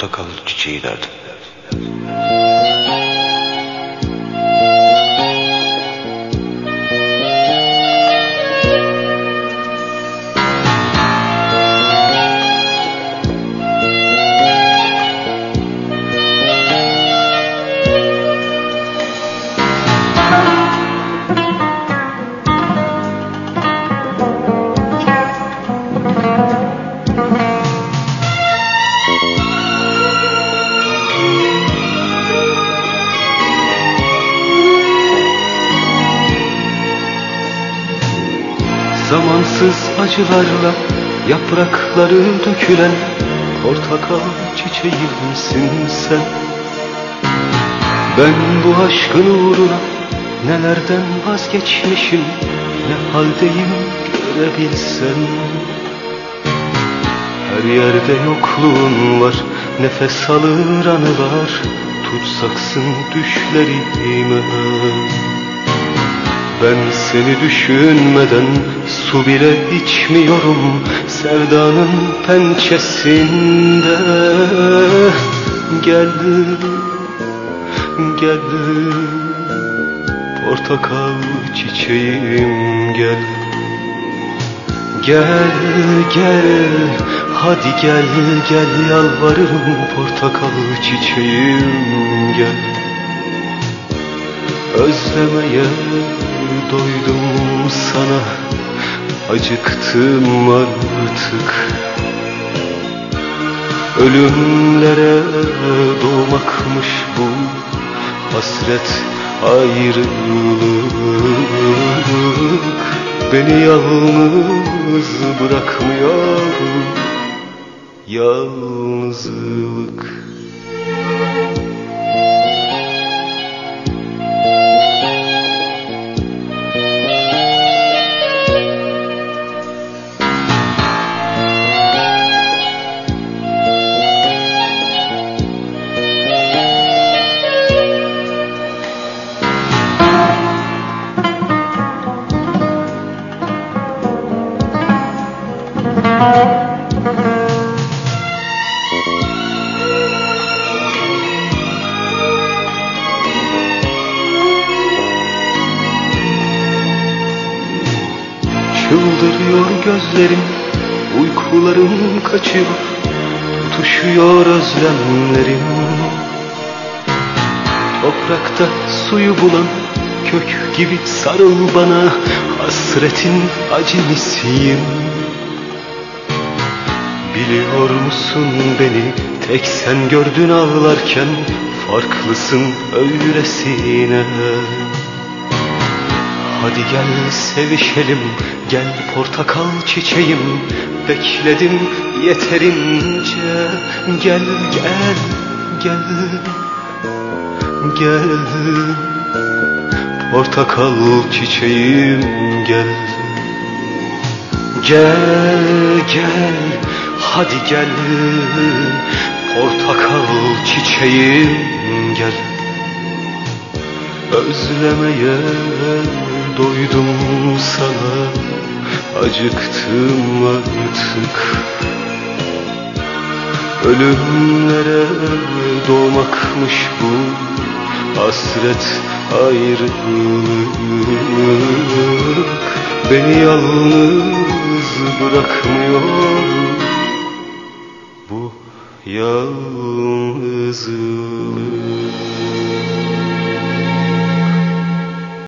portakal çiçeği derdim. Zamansız acılarla yaprakları dökülen portakal çiçeğimsin sen? Ben bu aşkın uğruna nelerden vazgeçmişim Ne haldeyim görebilsen Her yerde yokluğun var nefes alır anılar Tutsaksın düşlerime ben seni düşünmeden su bile içmiyorum Sevdanın pençesinde. Gel, gel Portakal çiçeğim gel. Gel, gel Hadi gel, gel Yalvarırım portakal çiçeğim gel. Özlemeye doydum sana Acıktım artık. Ölümlere doğmakmış bu Hasret ayrılık. Beni yalnız bırakmıyor Yalnızlık Çıldırıyor gözlerim Uykularım kaçıyor Tutuşuyor özlemlerim. Toprakta suyu bulan Kök gibi sarıl bana Hasretin acemisiym Biliyor musun beni Tek sen gördün ağlarken Farklısın öylesine Hadi gel sevişelim, gel portakal çiçeğim. Bekledim yeterince, gel gel gel Gel. Portakal çiçeğim gel. Gel gel hadi gel. Portakal çiçeğim gel. Özlemeye doydum sana Acıktım artık. Ölümlere doğmakmış bu Hasret ayrılık. Beni yalnız bırakmıyor Bu yalnızlık